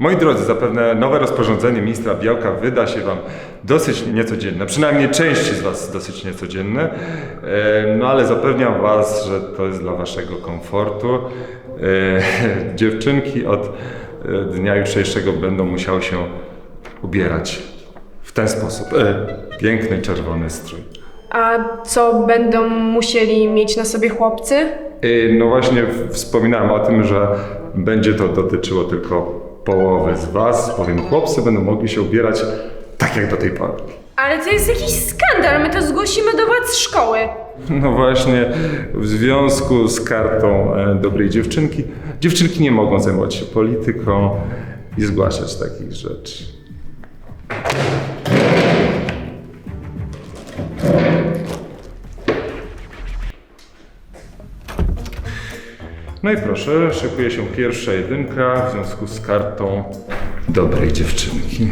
Moi drodzy, zapewne nowe rozporządzenie ministra Białka wyda się Wam dosyć niecodzienne, przynajmniej części z Was dosyć niecodzienne, E, no ale zapewniam Was, że to jest dla Waszego komfortu. E, Dziewczynki od e, dnia jutrzejszego będą musiały się ubierać w ten sposób. Piękny czerwony strój. A co będą musieli mieć na sobie chłopcy? No właśnie wspominałem o tym, że będzie to dotyczyło tylko połowy z Was, bowiem chłopcy będą mogli się ubierać tak jak do tej pory. Ale to jest jakiś skandal, my to zgłosimy do władz szkoły. No właśnie, w związku z kartą e, dobrej dziewczynki, dziewczynki nie mogą zajmować się polityką i zgłaszać takich rzeczy. No i proszę, szykuje się pierwsza jedynka w związku z kartą dobrej dziewczynki.